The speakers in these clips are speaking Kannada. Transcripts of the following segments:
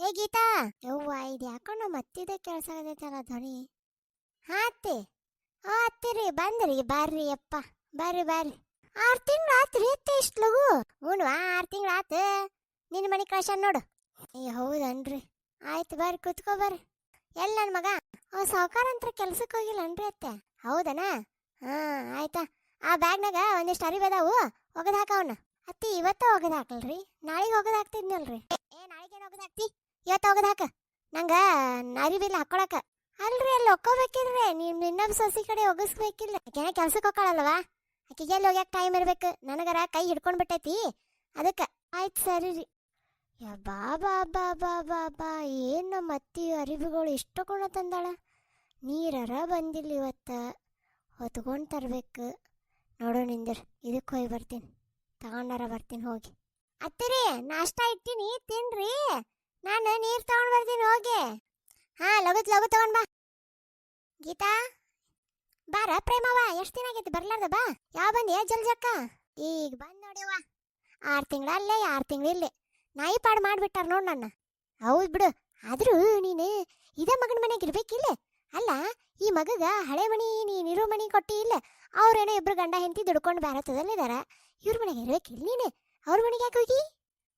ಏ ಗೀತಾ, ಯವ್ವ ಇದು ಯಾಕೋ ನಮ್ಮ ಅತ್ತಿದೆ ಕೆಲಸ ಆಗೈತಲ್ಲ ಧ್ವನಿ ಹಾ ಅತ್ತಿ. ಅತ್ತಿರಿ ಬಂದ್ರಿ, ಬರ್ರಿ ಅಪ್ಪ. ಬರ್ರಿ ಬರ್ರಿ. ಆರು ತಿಂಗಳು ಆತ್ರಿ ಅತ್ತೆ ಇಷ್ಟು ಲಗು. ಹ್ಞೂ ಆರು ತಿಂಗ್ಳು ಆತು. ನಿನ್ನ ಮನೆ ಕಳ್ಸ ನೋಡು. ಏ, ಹೌದನ್ರಿ? ಆಯ್ತು ಬರ್ರಿ, ಕುತ್ಕೋ ಬರ್ರಿ. ಎಲ್ಲಿ ನನ್ನ ಮಗ? ಅವ ಸಾವುಕಾರ ಅಂತ ಕೆಲ್ಸಕ್ಕೆ ಹೋಗಿಲ್ಲನ್ರಿ ಅತ್ತೆ. ಹೌದನ? ಹಾ, ಆಯ್ತಾ. ಆ ಬ್ಯಾಗ್ನಾಗ ಒಂದಿಷ್ಟು ಅರಿವೆ ಅದಾವು. ಒಗದ್ ಹಾಕ ಅವನ್ನ ಅತ್ತಿ, ಇವತ್ತ ಒಗದ್ ಹಾಕಲ್ರಿ. ನಾಳೆಗೆ ಒಗದ್ ಹಾಕ್ತಿದ್ನಲ್ರಿ. ಏ ನಾಳೆಗೇನು ಒಗದ್ ಹಾಕ್ತಿ? ಇವತ್ತ ಒಗದ್ ಹಾಕ. ನಂಗ ಅರಿವಿಲ್ಲ ಹಾಕೊಳಕ. ಅಲ್ರಿ, ಅಲ್ಲಿ ಒಕ್ಕೋಬೇಕಿಲ್ರಿ ನೀವ್ ಇನ್ನೊಬ್ಬ ಸೊಸಿ ಕಡೆ ಒಗಸ್ಬೇಕಿಲ್ಲ. ಆಕೆನ ಕೆಲ್ಸಕ್ಕೆ ಹೋಗ್ಕೊಳಲ್ವಾ ಆಕೆಗೆ ಎಲ್ಲಿ ಹೋಗ್ಯಾಕ ಟೈಮ್ ಇರ್ಬೇಕು. ನನಗರ ಕೈ ಹಿಡ್ಕೊಂಡು ಬಿಟ್ಟೈತಿ. ಅದಕ್ಕೆ, ಆಯ್ತು ಸರಿ ರೀ. ಬಾ ಬಾ ಬಾ ಬಾ ಬಾ ಬಾ. ಏನು ನಮ್ಮ ಅತ್ತಿ ಅರಿವುಗಳು ಇಷ್ಟು ಕೊಂಡ ತಂದಾಳ? ನೀರರ ಬಂದಿಲ್ಲ ಇವತ್ತ. ಹೊತ್ಕೊಂಡು ತರಬೇಕು. ನೋಡು ನಿಂದಿರ್ ಇದಕ್ಕೆ ಹೋಗಿ ಬರ್ತೀನಿ. ತಗೊಂಡಾರ ಬರ್ತೀನಿ, ಹೋಗಿ. ಅತ್ತಿರಿ, ನಾಷ್ಟ ಇಟ್ಟಿನಿ, ತಿನ್ರಿ. ನಾನು ನೀರು ತಗೊಂಡ್ ಬರ್ತೀನಿ, ಹೋಗಿ. ಹಾ ಲಗತ್ ಲಗು ತಗೊಂಡ್ ಬಾ. ಗೀತಾ, ಬಾರ ಪ್ರೇಮವ ಎಷ್ಟು ದಿನ ಆಗೈತಿ ಬರ್ಲಾರ್ದ? ಬಾ. ಯಾವ ಬಂದಿ? ಜಲ್ಜಕ್ಕ ಈಗ ಬಂದ್ ನೋಡಿವ ಆರ್ ತಿಂಗಳ ಅಲ್ಲೇ, ಆರ್ ತಿಂಗಳು ಇಲ್ಲೇ. ನಾಯಿ ಪಾಡ್ ಮಾಡ್ಬಿಟ್ಟಾರ ನೋಡ್ ನನ್ನ. ಹೌದು ಬಿಡು. ಆದ್ರೂ ನೀನು ಇದೇ ಮಗನ ಮನೆಗೆ ಇರ್ಬೇಕಿಲ್ಲ? ಅಲ್ಲ, ಈ ಮಗಗ ಹಳೆ ಮನಿ ನೀನಿರೋ ಮಣಿ ಕೊಟ್ಟಿ ಇಲ್ಲ. ಅವ್ರೇನೋ ಇಬ್ರು ಗಂಡ ಹೆಂಡತಿ ದುಡ್ಕೊಂಡು ಬ್ಯಾರತ್ತದಲ್ಲಿದಾರ ಇವ್ರ ಮನೆಗೆ ಇರ್ಬೇಕಿಲ್ಲ ನೀನು? ಅವ್ರ ಮನೆಗೆ ಯಾಕೆ ಹೋಗಿ?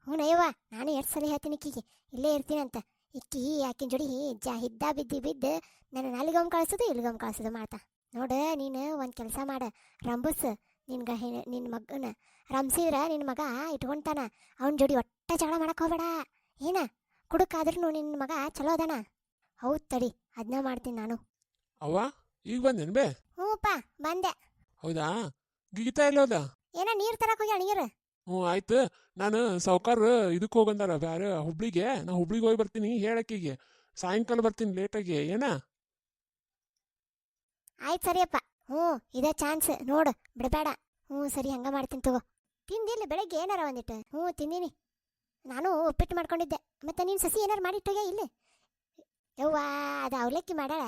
ಹ್ಞೂನಯ್ಯವ್ವ ನಾನು ಎರಡು ಸಲ ಹೇಳ್ತೀನಿ ಇಕ್ಕಿಗೆ ಇಲ್ಲೇ ಇರ್ತೀನಂತ. ಇಕ್ಕಿ ಆಕಿನ ಜೋಡಿ ಜ ಹಿದ್ದ ಬಿದ್ದಿ ಬಿದ್ದು ನನ್ನ ಅಲ್ಲಿಗೊಮ್ಮೆ ಕಳ್ಸೋದು ಇಲ್ಲಿಗೊಮ್ಮೆ ಕಳ್ಸೋದು ಮಾಡ್ತಾ. ನೋಡು ನೀನು ಒಂದು ಕೆಲಸ ಮಾಡ. ರಂಬುಸ್ ನಿನ್ಗ ನಿನ್ನ ಮಗನ ರಂಸಿದ್ರ ನಿನ್ನ ಮಗ ಇಟ್ಕೊಂತಾನ. ಅವನ ಜೋಡಿ ಒಟ್ಟ ಜಗಳ ಮಾಡಕ್ಕೆ ಹೋಗಬೇಡ. ಏನ? ಕುಡುಕಾದ್ರೂ ನಿನ್ನ ಮಗ ಚಲೋ ಅದಾನ? ಹೌದ್ ತಡಿ ಅದನ್ನ ಮಾಡ್ತೀನಿ ನಾನು. ಅವ್ವ ಈಗ ಬಂದೇನು ಬೇ? ಹ್ಞೂಪ್ಪ ಬಂದೆ. ಹೌದಾ? ಗೀತಾ ಎಲ್ಲೋದ? ಏನ ನೀರ್ ತರಕ್ ಹೋಗಿ ಅಣಿಯರ ಹ್ಞೂ, ಆಯ್ತು. ನಾನು ಸಾವ್ಕಾರ ಇದಕ್ಕೆ ಹೋಗಂದಾರ ಬೇರೆ ಹುಬ್ಳಿಗೆ. ನಾ ಹುಬ್ಳಿಗೆ ಹೋಗಿ ಬರ್ತೀನಿ ಹೇಳಕ್ಕಿಗೆ ಸಾಯಂಕಾಲ ಬರ್ತೀನಿ ಲೇಟಾಗಿ, ಏನ? ಆಯ್ತು ಸರಿಯಪ್ಪ. ಹ್ಞೂ, ಇದೇ ಚಾನ್ಸ್. ನೋಡು, ಬಿಡಬೇಡ. ಹ್ಞೂ, ಸರಿ, ಹಂಗ ಮಾಡ್ತೀನಿ ತಗೋ. ತಿಂದಿಲ್ಲ, ಬೆಳಗ್ಗೆ ಏನಾರ ಒಂದಿಟ್ಟು. ಹ್ಞೂ, ತಿಂದೀನಿ. ನಾನು ಉಪ್ಪಿಟ್ಟು ಮಾಡ್ಕೊಂಡಿದ್ದೆ. ಮತ್ತೆ ನೀನು ಸಸಿ ಏನಾರು ಮಾಡಿಟ್ಟೋಗ್ಯಾ ಇಲ್ಲಿ? ಯವ್ವ, ಅದು ಅವಲಕ್ಕಿ ಮಾಡಾಳ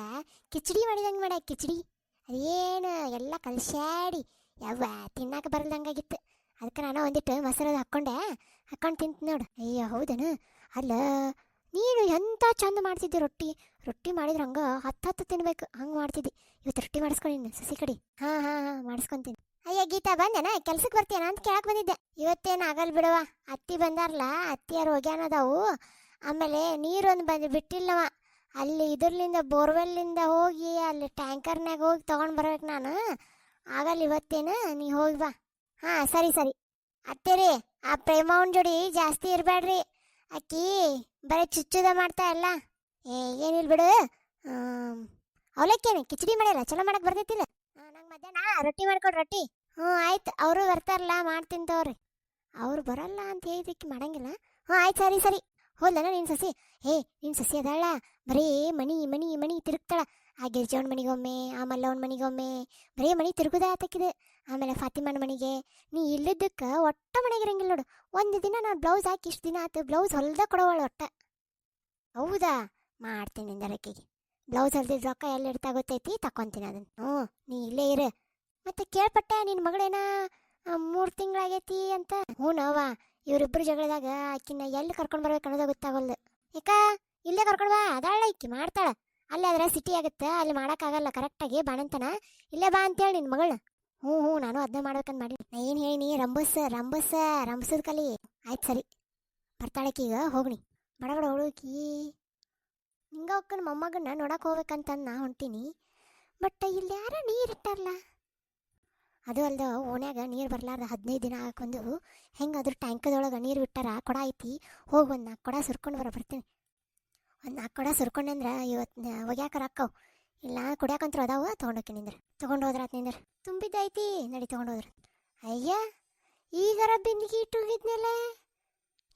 ಕಿಚಡಿ ಮಾಡಿದಂಗೆ ಮಾಡ, ಕಿಚಡಿ. ಅದೇನು, ಎಲ್ಲ ಕಲ್ಸ್ಯಾಡಿ. ಯವ್ವ ತಿನ್ನಕ್ಕೆ ಬರಲ್ದಂಗಾಗಿತ್ತು. ಅದಕ್ಕೆ ನಾನು ಒಂದಿಟ್ಟು ಮೊಸರದು ಹಾಕ್ಕೊಂಡೆ. ಹಾಕ್ಕೊಂಡು ತಿಂತ ನೋಡು. ಅಯ್ಯೋ, ಹೌದನು? ಅಲ್ಲ, ನೀನು ಎಂಥ ಚಂದ ಮಾಡ್ತಿದ್ದೆ ರೊಟ್ಟಿ? ರೊಟ್ಟಿ ಮಾಡಿದ್ರೆ ಹಂಗೆ ಹತ್ತು ಹತ್ತು ತಿನ್ಬೇಕು. ಹಂಗೆ ಮಾಡ್ತಿದ್ದಿ. ಇವತ್ತು ರೊಟ್ಟಿ ಮಾಡಿಸ್ಕೊಂಡಿನಿ ಸಸಿ ಕಡಿ. ಹಾಂ ಹಾಂ ಹಾಂ ಮಾಡಿಸ್ಕೊಂತೀನಿ ಅಯ್ಯ, ಗೀತಾ, ಬಂದೇನ? ಕೆಲ್ಸಕ್ಕೆ ಬರ್ತೀಯನ ಅಂತ ಕೇಳಕ್ ಬಂದಿದ್ದೆ. ಇವತ್ತೇನು ಆಗಲ್ಲ ಬಿಡವ? ಅತ್ತಿ ಬಂದಾರಲ್ಲ ಅತ್ತಿಯಾರು ಹೋಗ್ಯಾನದಾವು ಆಮೇಲೆ ನೀರೊಂದು ಬಂದು ಬಿಟ್ಟಿಲ್ಲವ. ಅಲ್ಲಿ ಇದ್ರಲಿಂದ, ಬೋರ್ವೆಲ್ಲಿಂದ ಹೋಗಿ ಅಲ್ಲಿ ಟ್ಯಾಂಕರ್ನಾಗ ಹೋಗಿ ತೊಗೊಂಡು ಬರ್ಬೇಕು ನಾನು. ಆಗಲ್ಲ ಇವತ್ತೇನು? ನೀ ಹೋಗಿ ಬಾ. ಹಾಂ, ಸರಿ ಸರಿ. ಅತ್ತೇರಿ, ಆ ಪ್ರೇಮವನ್ ಜೋಡಿ ಜಾಸ್ತಿ ಇರಬೇಡ್ರಿ ಅಕ್ಕಿ, ಬರೀ ಚುಚ್ಚುದ ಮಾಡ್ತಾ ಇಲ್ಲ ಏ ಏನಿಲ್ಲ ಬಿಡು. ಅವಲಕ್ಕೇನೆ, ಕಿಚಡಿ ಮಾಡಿಲ್ಲ ಚಲೋ ಮಾಡಕ್ ಬರ್ತೈತಿಲ್ಲ ನಂಗೆ ಮಧ್ಯಾಹ್ನ ರೊಟ್ಟಿ ಮಾಡ್ಕೊಡ್ರಿ ರೊಟ್ಟಿ. ಹ್ಞೂ, ಆಯ್ತು, ಅವರು ಬರ್ತಾರಲ್ಲ, ಮಾಡ್ತೀನಿ ತಗೋರಿ. ಅವ್ರು ಬರಲ್ಲ ಅಂತ ಹೇಳಿದಕ್ಕೆ ಮಾಡಂಗಿಲ್ಲ. ಹ್ಞೂ, ಆಯ್ತು, ಸರಿ ಸರಿ. ಹೋದ್ಲನ ನಿನ್ನ ಸಸಿ? ಹೇ ನಿನ್ನ ಸಸಿ ಅದಾಳ. ಬರೀ ಮನಿ ಮನಿ ಮನಿ, ತಿರುಗ್ತಾಳ. ಆ ಗಿರ್ಜವನ ಮನೆಗೊಮ್ಮೆ ಆ ಮಲ್ಲವನ ಮನಿಗೊಮ್ಮೆ ಬರೀ ಮನೆ ತಿರುಗುದ ಆತಕ್ಕಿದೆ. ಆಮೇಲೆ ಫಾತಿಮನ ಮನಿಗೆ, ನೀ ಇಲ್ಲದಕ್ಕೆ ಒಟ್ಟ ಮನೆಗೆ ಇರಂಗಿಲ್ಲ ನೋಡು. ಒಂದು ದಿನ ನಾನು ಬ್ಲೌಸ್ ಹಾಕಿ ಇಷ್ಟು ದಿನ ಆತು, ಬ್ಲೌಸ್ ಹೊಲ್ದ ಕೊಡೋವಳು ಒಟ್ಟ. ಹೌದಾ? ಮಾಡ್ತೀನಿ ಇಂದರಕ್ಕಿಗೆ ಬ್ಲೌಸ್ ಹೊಲ್ದಿದ್ ರೊಕ್ಕ ಎಲ್ಲಿ ಇರ್ತಾ ಗೊತ್ತೈತಿ? ತಕೊಂತೀನಿ ಅದನ್ನ ಹ್ಞೂ, ನೀ ಇಲ್ಲೇ ಇರು. ಮತ್ತೆ ಕೇಳ್ಪಟ್ಟೆ ನಿನ್ನ ಮಗಳೇನ? ಮೂರು ತಿಂಗಳಾಗೈತಿ ಅಂತ. ಹ್ಞೂ ನೋವ ಇವರಿಬ್ಬರು ಜಗಳದಾಗ ಆಕಿನ ಎಲ್ಲಿ ಕರ್ಕೊಂಡು ಬರ್ಬೇಕು ಅನ್ನೋದು ಗೊತ್ತಾಗಲ್ದು. ಯಾಕ ಇಲ್ಲೇ ಕರ್ಕೊಂಡು ಬಾ. ಅದಾಳ ಇಕ್ಕಿ ಮಾಡ್ತಾಳ. ಅಲ್ಲೇ ಆದ್ರೆ ಸಿಟಿ ಆಗುತ್ತೆ, ಅಲ್ಲಿ ಮಾಡೋಕ್ಕಾಗಲ್ಲ ಕರೆಕ್ಟಾಗಿ ಬಾಣಂತನ ಇಲ್ಲೇ ಬಾ ಅಂತೇಳಿ ನಿನ್ನ ಮಗಳನ್ನ ಹ್ಞೂ ಹ್ಞೂ, ನಾನು ಅದನ್ನ ಮಾಡ್ಬೇಕಂತ ಮಾಡಿ ನಾ ಏನು ಹೇಳಿ ರಂಬಸ್ ರಂಬಸ್ ರಂಬಸದ ಕಲಿ. ಆಯ್ತು ಸರಿ ಬರ್ತಾಳಕೀಗ ಹೋಗ್ನಿ. ಬಡ ಬಡ ಹುಡುಕಿ. ಹಿಂಗ ಒಕ್ಕನ ಮೊಮ್ಮಗನ್ನ ನೋಡಕ್ಕೆ ಹೋಗ್ಬೇಕಂತಂದು ನಾ ಹೊಂಟೀನಿ. ಬಟ್ ಇಲ್ಲಿ ಯಾರ ನೀರು ಇಟ್ಟಾರಲ್ಲ ಅದು ಅಲ್ದ ಓಣ್ಯಾಗ ನೀರು ಬರಲಾರ್ದ ಹದಿನೈದು ದಿನ ಹಾಕೊಂಡು ಹೆಂಗೆ ಅದ್ರ ಟ್ಯಾಂಕದೊಳಗೆ ನೀರು ಬಿಟ್ಟಾರ, ಕೊಡ ಐತಿ. ಹೋಗಿ ನಾಲ್ಕು ಕೊಡ ಸುರ್ಕೊಂಡು ಬರ, ಬರ್ತೀನಿ. ಒಂದು ನಾಲ್ಕು ಕೊಡ ಸುರ್ಕೊಂಡಂದ್ರ ಇವತ್ತು ಒಗ್ಯಾಕ ಅಕ್ಕವು. ಇಲ್ಲ ಕುಡಿಯಾಕಂತ್ರ ಅದಾವ, ತೊಗೊಂಡೋಕೆ ನಿಂದ್ರ. ತೊಗೊಂಡು ಹೋದ್ರಾತ್ ನಿಂದ್ರ. ತುಂಬಿದ್ದೈತಿ, ನಡಿ ತೊಗೊಂಡೋದ್ರ ಅಯ್ಯ, ಈಗರ ಬಿಂದಿಗೆ ಇಟ್ಟು ಹೋಗಿದ್ನಲ್ಲ.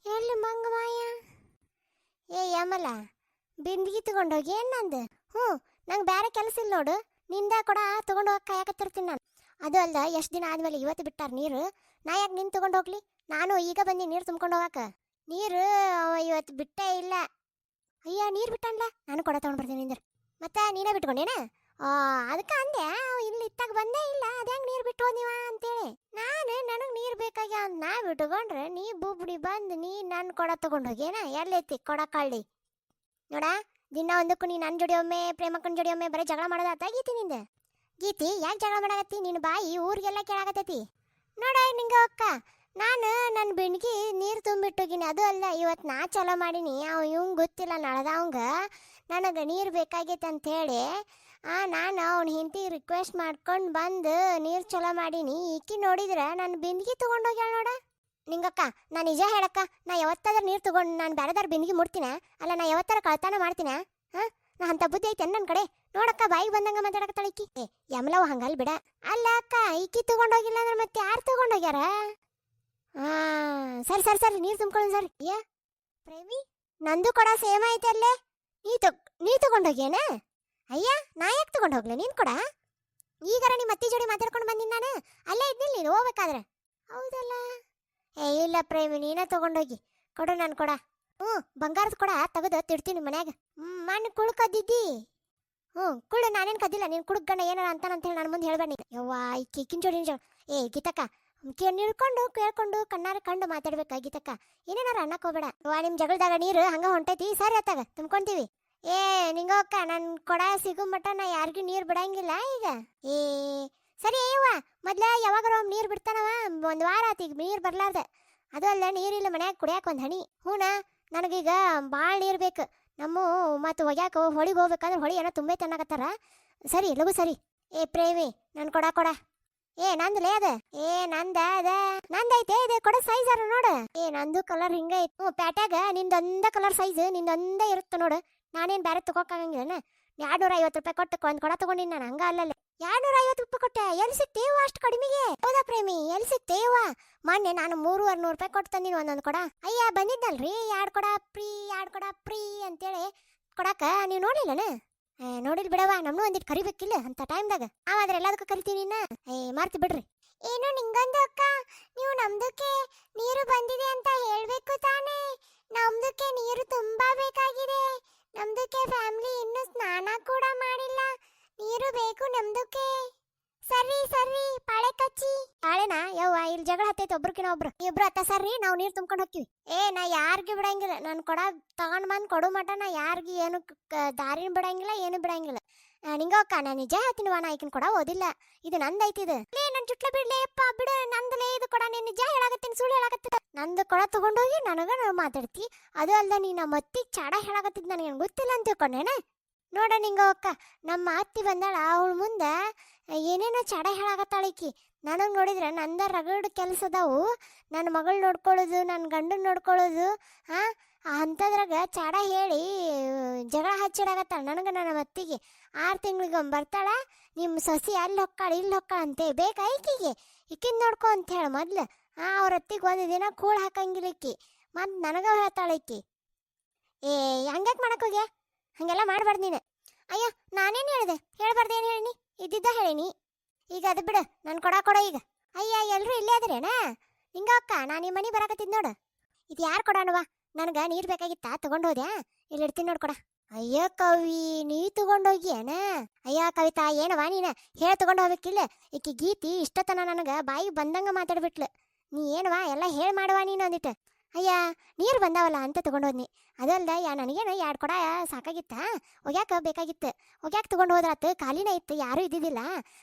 ಎಲ್ಲಿ ಮಂಗ ಮಾಯ ಏ ಯಮಲ ಬಿಂದಿಗೆ ತಗೊಂಡೋಗಿ ಏನು ನಂದು? ಹ್ಞೂ, ನಂಗೆ ಬೇರೆ ಕೆಲಸ ಇಲ್ಲ ನೋಡು. ನಿಂದ ಕೊಡ, ತೊಗೊಂಡು ಹೋಗಿ ಕಾಯಕತ್ತಿರ್ತೀನಿ ನಾನು. ಅದು ಅಲ್ದ, ಎಷ್ಟು ದಿನ ಆದಮೇಲೆ ಇವತ್ತು ಬಿಟ್ಟಾರ ನೀರು? ನಾ ಯಾಕೆ ನಿನ್ ತಗೊಂಡು ಹೋಗ್ಲಿ? ನಾನು ಈಗ ಬಂದು ನೀರು ತುಂಬ್ಕೊಂಡು ಹೋಗಕ್ಕೆ ನೀರು ಇವತ್ತು ಬಿಟ್ಟೇ ಇಲ್ಲ. ಅಯ್ಯ, ನೀರು ಬಿಟ್ಟನ್ಲ ನಾನು ಕೊಡ ತೊಗೊಂಡು ಬರ್ತೀನಿ ನಿಂದ್ರ ಮತ್ತೆ ನೀನೇ ಬಿಟ್ಕೊಂಡೇನ? ಅದಕ್ಕೆ ಅಂದೆ ಇಲ್ಲಿ ಇತ್ತಾಗ ಬಂದೇ ಇಲ್ಲ, ಅದ ಹೆಂಗ್ ನೀರು ಬಿಟ್ಟು ಹೋದಿವ ಅಂತೇಳಿ. ನಾನು ನನಗೆ ನೀರು ಬೇಕಾಗ್ಯ ಅಂತ ನಾ ಬಿಟ್ಕೊಂಡ್ರೆ, ನೀ ಬುಬ್ಡಿ ಬಂದು ನೀ ನನ್ನ ಕೊಡ ತಗೊಂಡು ಹೋಗೇನ ಎಲ್ಲೈತಿ ಕೊಡ ಕಳ್ಳಿ ನೋಡ, ದಿನ ಒಂದಕ್ಕೂ ನೀ ನನ್ನ ಜೋಡಿ ಒಮ್ಮೆ, ಪ್ರೇಮಕ್ಕನ ಜೋಡಿ ಒಮ್ಮೆ ಬರೀ ಜಗಳ ಮಾಡೋದಾತ ಗೀತಿ ನಿಂದ? ಗೀತಿ, ಯಾಕೆ ಜಗಳ ಮಾಡಾಕತ್ತಿ? ನಿನ್ನ ಬಾಯಿ ಊರಿಗೆಲ್ಲ ಕೇಳಾಕತ್ತೈತಿ. ನೋಡ ನಿಂಗೆ ಅಕ್ಕ ನಾನು ನನ್ನ ಬೆಣ್ಗಿ ನೀರು ತುಂಬಿಟ್ಟೋಗಿನಿ. ಅದು ಅಲ್ಲ ಇವತ್ತು ನಾ ಚಲೋ ಮಾಡೀನಿ. ಅವ ಇವಂಗೆ ಗೊತ್ತಿಲ್ಲ ನಳದವಂಗ ನನಗೆ ನೀರು ಬೇಕಾಗೈತೆ ಅಂಥೇಳಿ ಆ, ನಾನು ಅವ್ನ ಹೆಂಡತಿ ರಿಕ್ವೆಸ್ಟ್ ಮಾಡ್ಕೊಂಡು ಬಂದು ನೀರು ಚಲೋ ಮಾಡೀನಿ. ಈಕಿ ನೋಡಿದ್ರೆ ನನ್ನ ಬಿಂದಿಗೆ ತೊಗೊಂಡೋಗ್ಯಾಳ ನೋಡ. ನಿಂಗಕ್ಕ ನಾನು ನಿಜ ಹೇಳಕ್ಕ, ನಾ ಯಾವತ್ತಾದ್ರೂ ನೀರು ತೊಗೊಂಡು ನಾನು ಬೇರೆದಾರ ಬಿಂದಿಗೆ ಮುಡ್ತೀನ ಅಲ್ಲ, ನಾ ಯಾವತ್ತಾರ ಕಳ್ತಾನ ಮಾಡ್ತೀನ? ಹಾಂ? ನಾ ಅಂತ ಬುದ್ಧಿ ಐತೆ ನನ್ನ ಕಡೆ. ನೋಡಕ್ಕ, ಬಾಯಿಗೆ ಬಂದಂಗ ಮಾತಾಡಕತ್ತಾಳ ಈಕಿ. ಏ ಯಮಲವ್ ಹಂಗಲ್ ಬಿಡ. ಅಲ್ಲ ಅಕ್ಕ ಈಕಿ ತಗೊಂಡೋಗಿಲ್ಲ ಅಂದ್ರೆ ಮತ್ತೆ ಯಾರು ತೊಗೊಂಡೋಗ್ಯಾರ? ಸರಿ ಸರಿ ಸರಿ, ನೀರು ತುಂಬ್ಕೊಳ್ಳಿ ಸರ್. ಏ, ಪ್ರೇಮಿ, ನಂದು ಕೊಡ ಸೇಮ್ ಐತೆ ಅಲ್ಲೇ. ನೀ ತಗ್ ನೀ ತಗೊಂಡೋಗ್ಯಾನ? ಅಯ್ಯ, ನಾ ಯಾಕೆ ತಗೊಂಡು ಹೋಗ್ಲೆ ನೀನು ಕೊಡ? ಈಗಾರ ನಿಮ್ಮ ಅತ್ತಿ ಜೋಡಿ ಮಾತಾಡ್ಕೊಂಡು ಬಂದಿನಿ ನಾನು. ಅಲ್ಲೇ ಇದ್ದಿಲ್ಲ ನೀನು ಹೋಗ್ಬೇಕಾದ್ರೆ. ಹೌದಲ್ಲ? ಏ, ಇಲ್ಲ ಪ್ರೇಮಿ, ನೀನೇ ತಗೊಂಡೋಗಿ. ಕೊಡು ನಾನು ಕೊಡ. ಹ್ಞೂ, ಬಂಗಾರದ ಕೊಡ ತೆಗೆದು ತಿಡ್ತೀನಿ ಮನ್ಯಾಗ. ಹ್ಞೂ ಮಣ್ಣು ಕುಳು ಕದ್ದಿದ್ದಿ ಹ್ಞೂ, ಕುಳ್ಳು, ನಾನೇನು ಕದ್ದಿಲ್ಲ, ನೀನು ಕುಡುಕ್ ಏನಾರ ಅಂತಾನಂತ ಹೇಳಿ ನಾನು ಮುಂದೆ ಹೇಳ್ಬೇಡ ಯವ್ವಾ, ಈ ಕಿಕ್ಕಿನ ಜೋಡಿ ಏ, ಗೀತಕ್ಕ ಕೇ ನಿಳ್ಕೊಂಡು ಕೇಳ್ಕೊಂಡು, ಕಣ್ಣಾರ ಕಂಡು ಮಾತಾಡ್ಬೇಕಾಗಿತ್ತಕ್ಕ ಏನೇನಾರ ಅನ್ನಕ್ ಹೋಗ್ಬೇಡ. ವಾ ನಿಮ್ಮ ಜಗಳದಾಗ ನೀರು ಹಂಗ ಹೊಂಟೈತಿ, ಸರಿ ಅತ್ತಾಗ ತುಂಬ್ಕೊಂತೀವಿ. ಏ ನಿಂಗೋಕ್ಕ ನನ್ ಕೊಡ ಸಿಗು ಮಟ್ಟ ನಾ ಯಾರಿಗೂ ನೀರು ಬಿಡಂಗಿಲ್ಲ ಈಗ. ಏ, ಸರಿ ಅಯ್ಯವ್ವ ಮೊದ್ಲ ಯಾವಾಗಾರ ಒಮ್ಮೆ ನೀರು ಬಿಡ್ತಾನವ? ಒಂದು ವಾರ ಆತು ಈಗ ನೀರು ಬರ್ಲಾರ್ದ. ಅದು ಅಲ್ಲ ನೀರಿಲ್ಲ ಮನ್ಯಾಗ ಕುಡಿಯಾಕ ಒಂದು ಹಣಿ. ಹೂನ, ನನಗೀಗ ಭಾಳ ನೀರು ಬೇಕು. ನಮ್ಮ ಮತ್ತು ಒಗ್ಯಾಕ ಹೊಳಿಗೆ ಹೋಗ್ಬೇಕಂದ್ರೆ ಹೊಳಿ ಏನೋ ತುಂಬೈತೆ ಅನ್ನಕತ್ತಾರ ಸರಿ, ಲಗು ಸರಿ. ಏ, ಪ್ರೇಮಿ, ನನ್ ಕೊಡ ಕೊಡ. ಏ, ನಂದಲೇ ಅದ? ಏ, ನಂದ ಅದ? ನಂದೈತೆ ಇದೆ, ಕೊಡ ಸೈಜ್ ಅರ ನೋಡ. ಏ, ನಂದು ಕಲರ್ ಹಿಂಗ ಐತಿ. ಹ್ಞೂ, ಪ್ಯಾಟ್ಯಾಗ ನಿಂದೊಂದ ಕಲರ್ ಸೈಜ್ ನಿಂದೊಂದ ಇರುತ್ತೆ ನೋಡು. ನಾನೇನು ಬೇರೆ ತಗೋಕಾಗಂಗಿಲ್ಲನ? ಎರಡ್ನೂರ ಐವತ್ತು ರೂಪಾಯಿ ಕೊಟ್ಟು ಒಂದ್ ಕೊಡ ತಗೊಂಡಿನಿ ನಾನು, ಹಂಗ ಅಲ್ಲಲ್ಲ. ಎರಡ್ನೂರ ಐವತ್ತು ರೂಪಾಯಿ ಕೊಟ್ಟೆ, ಎಲ್ಲಿ ಸಿಕ್ತೀವ ಅಷ್ಟು ಕಡಿಮೆಗೆ? ಹೌದಾ ಪ್ರೇಮಿ, ಎಲ್ಲಿ ಸಿಕ್ತೀವ ಮೊನ್ನೆ ನಾನು ಮೂರುವರೆ ನೂರು ರೂಪಾಯಿ ಕೊಟ್ಟು ತಂದಿನಿ ಒಂದೊಂದು ಕೊಡ. ಅಯ್ಯ, ಬಂದಿದ್ದಲ್ರಿ? ಎರಡು ಕೊಡ ಪ್ರೀ, ಎರಡು ಕೊಡ ಫ್ರೀ ಅಂತೇಳಿ ಕೊಡಾಕ ನೀವು ನೋಡಿಲ್ಲನ? ನೋಡಿಲ್ ಬಿಡವ ನಮ್ನು ಒಂದಿಟ್ ಕರಿಬೇಕಿಲ್ಲ ಅಂತ ಟೈಮ್ದಾಗ ಆದ್ರೆ ಎಲ್ಲದಕ್ಕೂ ಕರಿತೀನಿ ಏ, ಮಾರ್ತಿ ಬಿಡ್ರಿ. ಏನು ನಿಂಗೊಂದು ಅಕ್ಕ. ನೀವು ನಮ್ದಕ್ಕೆ ನೀರು ಬಂದಿದೆ ಅಂತ ಹೇಳ್ಬೇಕು ತಾನೇ. ನಮ್ದಕ್ಕೆ ನೀರು ತುಂಬಾ ಬೇಕಾಗಿದೆ. ನಮ್ದಕ್ಕೆ ಫ್ಯಾಮಿಲಿ ಇನ್ನು ಸ್ನಾನ ಕೂಡ ಮಾಡಿಲ್ಲ. ನೀರು ಬೇಕು ನಮ್ದಕ್ಕೆ. ಸರಿ ಸರಿ ಪಾಳೆ ಕಚ್ಚಿ. ಪಾಳೆನಾ ಯವ್ವ, ಇಲ್ಲಿ ಜಗಳ ಹತ್ತೈತೆ ಒಬ್ರಕಿನ ಒಬ್ರು. ಇಬ್ರು ಹತ್ತ ಸರಿ ನಾವು ನೀರು ತುಂಬ್ಕೊಂಡು ಹೋಗ್ತೀವಿ ಏ, ನಾ ಯಾರಿಗೂ ಬಿಡಂಗಿಲ್ಲ. ನಾನು ಕೊಡ ತಗೊಂಡ್ ಬಂದ್ ಕೊಡು ಮಟ ನಾ ಯಾರಿಗೂ ಏನು ದಾರಿನ ಬಿಡಂಗಿಲ್ಲ, ಏನು ಬಿಡಂಗಿಲ್ಲ. ನಿಂಗೋಕ್ಕ ನಾ ನಿಜ ಹೇಳ್ತೀನಿವ ನಾ ಈಕಿನ ಕೊಡ ಓದಿಲ್ಲ. ಇದು ನಂದೈತಿ ಇದು. ಲೇ, ನನ್ ಚುಟ್ಲ ಬಿಡ್ಲೇ ಅಪ್ಪ ಬಿಡು, ನಂದಲೇ ಇದು ಕೊಡ. ನೀನು ನಿಜ ಹೇಳಾಕತ್ತೀನಿ, ಸುಳ್ಳು ಹೇಳಾಕತ್ತಿದ ನಂದು ಕೊಡ ತಗೊಂಡೋಗಿ ನನಗ ನಾವು ಮಾತಾಡ್ತಿ. ಅದು ಅಲ್ದ ನೀ ನಮ್ಮ ಅತ್ತಿ ಚಾಡ ಹೇಳಾಕತ್ತಿದ್ ನನಗೆ ಗೊತ್ತಿಲ್ಲ ಅಂತ ತಿಳ್ಕೊಂಡೇನ? ನೋಡ ನಿಂಗಕ್ಕ ನಮ್ಮ ಅತ್ತಿ ಬಂದಾಳ, ಅವಳ ಮುಂದೆ ಏನೇನೋ ಚಾಡ ಹೇಳಾಕತ್ತಾಳ ನಾನು ನನಗೆ ನೋಡಿದ್ರೆ ನಂದ ರಗಡ್ ಕೆಲಸ ಅದಾವು. ನನ್ನ ಮಗಳು ನೋಡ್ಕೊಳ್ಳೋದು ನನ್ನ ಗಂಡನ ನೋಡ್ಕೊಳ್ಳೋದು ಹಾಂ ಅಂಥದ್ರಾಗ ಚಾಡ ಹೇಳಿ, ಜಗಳ ಹಚ್ಚಿಡಾಗತ್ತಾಳ ನನಗೆ ನನ್ನ ಅತ್ತಿಗೆ ಆರು ತಿಂಗಳಿಗೊಮ್ಮೆ ಬರ್ತಾಳ ನಿಮ್ಮ ಸಸಿ ಅಲ್ಲಿ ಹೊಕ್ಕಾಳ, ಇಲ್ಲಿ ಹೊಕ್ಕಾಳ ಅಂತೆ ಬೇಕಾ ಈಕಿಗೆ? ಈಕಿನ ನೋಡ್ಕೊ ಅಂತ ಹೇಳಿ ಮೊದ್ಲು. ಆ, ಅವ್ರ ಅತ್ತಿಗೆ ಒಂದು ದಿನ ಕೂಳ್ ಹಾಕಂಗಿಲ್ಲ ಈಕಿ. ಮತ್ತು ನನಗೆ ಹೇಳ್ತಾಳ ಈಕಿ. ಏ, ಹಂಗ್ಯಾಕೆ ಮಾಡಕ್ಕೆ ಹೋಗ್ಯ? ಹಂಗೆಲ್ಲ ಮಾಡಬಾರ್ದು ನೀನು. ಅಯ್ಯೋ, ನಾನೇನು ಹೇಳಿದೆ? ಹೇಳ್ಬಾರ್ದು ಈಗ ಅದು ಬಿಡು, ನಾನು ಕೊಡ ಕೊಡ ಈಗ. ಅಯ್ಯ ಎಲ್ಲರೂ ಇಲ್ಲೇ ಅದ್ರೇನಾ? ಹಿಂಗ ಅಕ್ಕ, ನಾನು ನಿಮ್ಮ ಮನೆ ಬರಾಕತ್ತಿದ್ ನೋಡು. ಇದು ಯಾರು ಕೊಡೋಣವ ನನಗೆ ನೀರು ಬೇಕಾಗಿತ್ತಾ, ತಗೊಂಡು ಹೋದ್ಯಾ? ಇಲ್ಲಿ ಇಡ್ತೀನಿ ನೋಡು ಕೊಡ. ಅಯ್ಯ ಕವಿ, ನೀ ತಗೊಂಡೋಗ್ಯಾನ ಅಯ್ಯ ಕವಿತಾ ಏನವ ನೀನ? ಹೇಳಿ ತಗೊಂಡು ಹೋಗ್ಬೇಕಿಲ್ಲ. ಈಕಿ ಗೀತಿ ಇಷ್ಟತನ ನನಗೆ ಬಾಯಿ ಬಂದಂಗ ಮಾತಾಡ್ಬಿಟ್ಲು. ನೀ ಏನವ ಎಲ್ಲ ಹೇಳಿ ಮಾಡುವ ನೀನು ಅಂದಿಟ್ಟು. ಅಯ್ಯ, ನೀರು ಬಂದಾವಲ್ಲ ಅಂತ ತಗೊಂಡೋದ್ನಿ. ಅದಲ್ದ, ಯಾ, ನನಗೇನು ಎರಡು ಕೊಡ ಸಾಕಾಗಿತ್ತ? ಒಗ್ಯಾಕ ಬೇಕಾಗಿತ್ತು. ಒಗ್ಯಾಕ ತಗೊಂಡು ಹೋದ್ರಾತು ಖಾಲಿನೇ ಇತ್ತು, ಯಾರೂ ಇದ್ದಿದ್ದಿಲ್ಲ.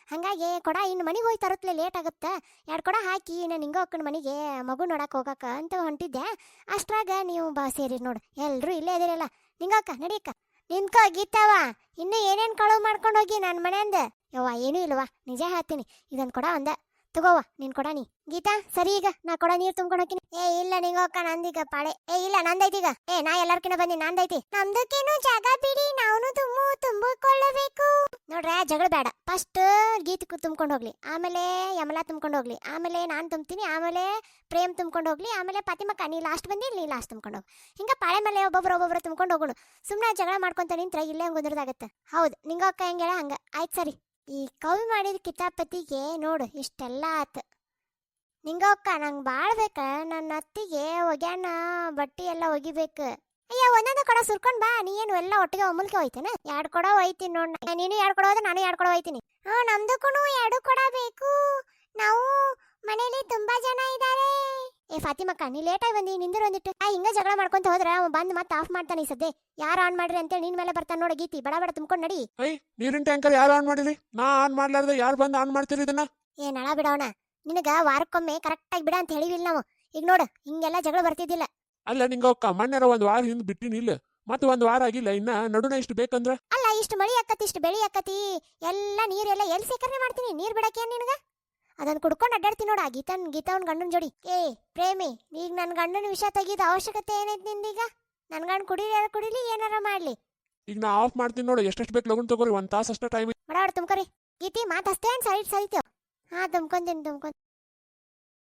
ಹಂಗಾಗಿ ಕೊಡ, ಇನ್ನು ಮನೆಗೆ ಹೋಗಿ ತರತ್ಲೆ ಲೇಟ್ ಆಗುತ್ತೆ? ಎರಡು ಕೊಡ ಹಾಕಿ ನಾನು ಹಿಂಗೆ ಹೋಗ್ಕೊಂಡು ಮನೆಗೆ ಮಗು ನೋಡಕ್ಕೆ ಹೋಗಕ್ಕ ಅಂತ ಹೊಂಟಿದ್ದೆ. ಅಷ್ಟ್ರಾಗ ನೀವು ಬಾ ಸೇರಿ ನೋಡು. ಎಲ್ಲರೂ ಇಲ್ಲೇ ಇದಿರಲ್ಲ. ನಿಂಗಕ್ಕ, ನಡಿಯಕ್ಕ. ನಿನ್ಕೋ ಗೀತಾವ ಇನ್ನು ಏನೇನು ಕಳವು ಮಾಡ್ಕೊಂಡು ಹೋಗಿ ನನ್ನ ಮನೆಯಿಂದ? ಯವ್ವ, ಏನೂ ಇಲ್ವಾ ನಿಜ ಹೇಳ್ತೀನಿ. ಇದೊಂದು ಕೊಡ ಒಂದ. ತಗೋವ, ನೀನ್ ಕೊಡ ನೀ. ಗೀತಾ, ಸರಿ ಈಗ, ನಾ ಕೊಡ ನೀರ್ ತುಂಬ್ಕೊಂಡು ಹೋಗ್ತೀನಿ ಏ, ಇಲ್ಲ ನಿಂಗೋಕ್ಕ ನಂದೀಗ ಪಾಳೆ. ಏ, ಇಲ್ಲ ನಂದೈತಿಗ ಏ, ನಾ ಎಲ್ಲಾರ್ಕಿನ ಬಂದಿ, ನಂದೈತಿ. ನಮ್ದಕ್ಕೇನು ಜಾಗ ಬಿಡಿ ನಾವು ತುಂಬು, ತುಂಬಿಕೊಳ್ಳಬೇಕು. ನೋಡ್ರ, ಜಗಳ ಬೇಡ. ಫಸ್ಟ್ ಗೀತಕ್ಕೂ ತುಂಬ್ಕೊಂಡು ಹೋಗ್ಲಿ. ಆಮೇಲೆ ಯಮಲಾ ತುಂಬ್ಕೊಂಡು ಹೋಗ್ಲಿ. ಆಮೇಲೆ ನಾನು ತುಂಬ್ತೀನಿ, ಆಮೇಲೆ ಪ್ರೇಮ್ ತುಂಬ್ಕೊಂಡು ಹೋಗ್ಲಿ, ಆಮೇಲೆ ಫಾತಿಮಕ್ಕ ನೀ ಲಾಸ್ಟ್ ಬಂದಿ, ನೀ ಲಾಸ್ಟ್ ತುಂಬ್ಕೊಂಡು ಹೋಗಿ. ಹಿಂಗ ಪಾಳೆ ಮೇಲೆ ಒಬ್ಬೊಬ್ರು ಒಬ್ಬೊಬ್ರು ತುಂಬ್ಕೊಂಡು ಹೋಗೋಣ. ಸುಮ್ಮನೆ ಜಗಳ ಮಾಡ್ಕೊಂತ ನಿಂತ್ರ ಇಲ್ಲೇ ಹಂಗೆ ಹೌದು ನಿಂಗಕ್ಕ ಹೆಂಗೇಳ ಹಂಗ. ಆಯ್ತು, ಸರಿ. ಈ ಕವಿ ಮಾಡಿದ ಕಿತಾಪತಿಗೆ ನೋಡು, ಇಷ್ಟೆಲ್ಲ ಆತು. ನಿಂಗಕ್ಕ ನಂಗೆ ಭಾಳ ಬೇಕ. ನನ್ನ ಅತ್ತಿಗೆ ಒಗ್ಯಾಣ ಬಟ್ಟೆ ಎಲ್ಲ ಒಗಿಬೇಕು. ಅಯ್ಯ, ಒಂದೊಂದು ಕಡೆ ಸುರ್ಕೊಂಡ್ ಬಾ. ನೀ ಏನು ಎಲ್ಲ ಒಟ್ಟಿಗೆ ಒಮ್ಮಲ್ಕೆ ಹೋಯ್ತೇನೆ? ಎರಡು ಕೊಡ ಹೋಯ್ತೀನಿ ನೋಡ್. ನೀನು ಎರಡು ಕೊಡ ಹೋದ್ರೆ ನಾನು ಎರಡು ಕೊಡ ಹೋಯ್ತೀನಿ. ಹಾ ನಮ್ದಕ್ಕೂ ಎರಡು ಕೊಡ ಬೇಕು. ನಾವು ಮನೇಲಿ ತುಂಬಾ ಜನ ಇದ್ದಾರೆ ಏ ಫಾತಿಮಕ್ಕ ನೀ ಲೇಟಾಗಿ ಬಂದಿ ನಿಂದಿರು ಒಂದಿಟ್ಟು ಆ ಹಿಂಗ ಜಗಳ ಮಾಡ್ಕೊಂತ ಹೋದ್ರೆ ಅವ ಬಂದ್ ಮತ್ತೆ ಆಫ್ ಮಾಡ್ತಾನೆ ಈ ಸದ್ದೆ. ಯಾರು ಆನ್ ಮಾಡ್ರಿ ಅಂತೇಳಿ ನಿನ್ ಮೇಲೆ ಬರ್ತಾನೆ ನೋಡ ಗೀತಿ. ಬಡ ಬಡ ತುಂಬ್ಕೊಂಡ್ ನಡಿ. ಐ ನೀರಿನ ಟ್ಯಾಂಕರ್ ಯಾರು ಆನ್ ಮಾಡಿರಿ ನಾ ಆನ್ ಮಾಡ್ಲಾರ್ದೆ ಯಾರು ಬಂದು ಆನ್ ಮಾಡ್ತೀರಿ ಇದನ್ನ? ಏ ನಳ ಬಿಡೋಣ. ನಿನಗ ವಾರಕ್ಕೊಮ್ಮೆ ಕರೆಕ್ಟಾಗಿ ಬಿಡ ಅಂತ ಹೇಳಿವಿಲ್ಲ ನಾವು. ಈಗ ನೋಡು ಹಿಂಗೆಲ್ಲ ಜಗಳ ಬರ್ತಿದ್ದಿಲ್ಲ. ಅಲ್ಲ ನಿಂಗ ಅಕ್ಕ ಮೊನ್ನೆರ ಒಂದ್ ವಾರ ಹಿಂದ್ ಬಿಟ್ಟಿನಿ ಇಲ್ಲ ಮತ್ತೆ ಒಂದ್ ವಾರ ಆಗಿಲ್ಲ ಇನ್ನ ನಡುನ ಇಷ್ಟು ಬೇಕಂದ್ರ? ಅಲ್ಲ ಇಷ್ಟು ಮಳಿ ಅಕ್ಕತಿ ಇಷ್ಟು ಬೆಳಿ ಅಕ್ಕತಿ ಎಲ್ಲ ನೀರೆಲ್ಲ ಎಲ್ಲಿ ಸೇಕರಣೆ ಮಾಡ್ತೀನಿ? ನೀರ್ ಬಿಡಕ್ಕೆ ನಿನಗ? ಅದನ್ನ ಕುಡ್ಕೊಂಡು ಅಡ್ಡಾಡ್ತೀನಿ ನೋಡ ಗೀತನ್ ಅವ್ನ ಗಂಡನ ಜೋಡಿ. ಏ ಪ್ರೇಮಿ ಈಗ ನನ್ನ ಗಂಡನ ವಿಷಯ ತೆಗೀದ ಅವಶ್ಯಕತೆ ಏನೈತಿ ನಿಂದೀಗ? ನನ್ನ ಗಂಡ ಕುಡಿಲಿ ಕುಡಿಲಿ ಏನಾರ ಮಾಡ್ಲಿ. ಈಗ ನಾ ಆಫ್ ಮಾಡ್ತೀನಿ ನೋಡು ಎಷ್ಟೆಷ್ಟು ಬೇಕು ಲಗುನ್ ತಗೋರಿ ಒಂದು ತಾಸು ಅಷ್ಟ ಟೈಮ್ ಬಡ ತುಂಬ್ಕೊರಿ ಗೀತಿ ಮಾತಷ್ಟೇ ಸೈಡ್ ಸರಿತೇವ್. ಹಾ ತುಂಬ್ಕೊಂತೀನಿ ತುಂಬ್ಕೊಂತೀನಿ.